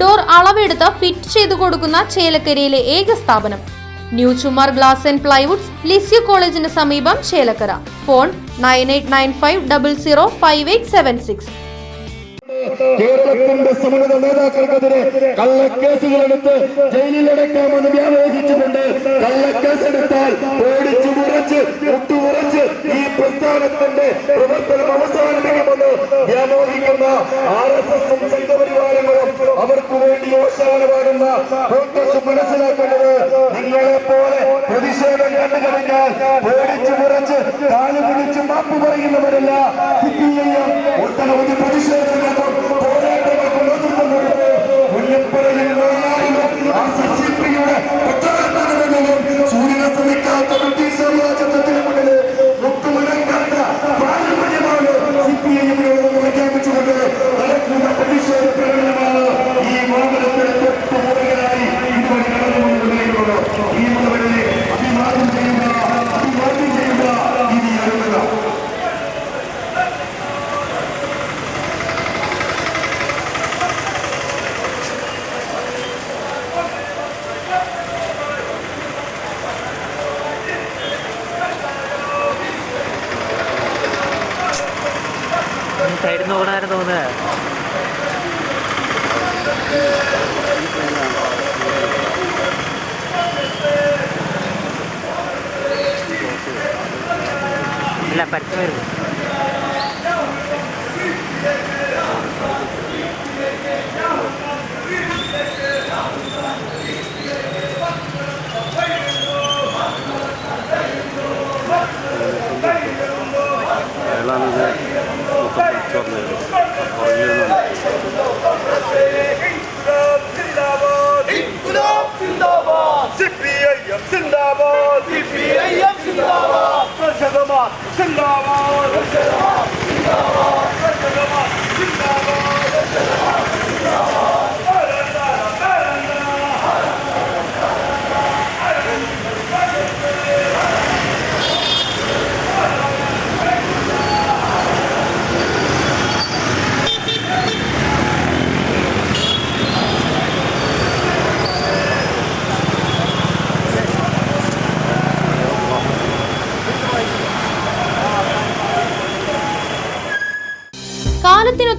Door അളവെടുത്ത് fit ചെയ്തു കൊടുക്കുന്ന ചേലക്കരയിലെ ഏക സ്ഥാപനം. New Chumar glass and plywoods Lisieux കോളേജിന് സമീപം Chelakkara. Phone nine eight nine five double zero five eight seven six. കേരളത്തിന്റെ സമുന്നത നേതാക്കൾക്കെതിരെ കള്ളക്കേസുകളെടുത്ത് ജയിലിലടക്കാമെന്ന് വ്യാലോചിച്ചുകൊണ്ട് കള്ളക്കേസെടുത്താൽ ഓടിച്ചു മുറച്ച് മുട്ടുമുറച്ച് ഈ പ്രസ്ഥാനത്തിന്റെ പ്രവർത്തനം അവസാനിപ്പിക്കുമെന്ന് വ്യാമോഹിക്കുന്ന ആർ എസ് എസും ഓശാനമാകുന്ന കോൺഗ്രസ് മനസ്സിലാക്കേണ്ടത് നിങ്ങളെ പോലെ പ്രതിഷേധം കണ്ടു കഴിഞ്ഞാൽ സൈഡിൽ നോക്കണമായിരുന്നു തോന്നുന്നത്. അല്ല പരസ്യം വരുന്നു. 先生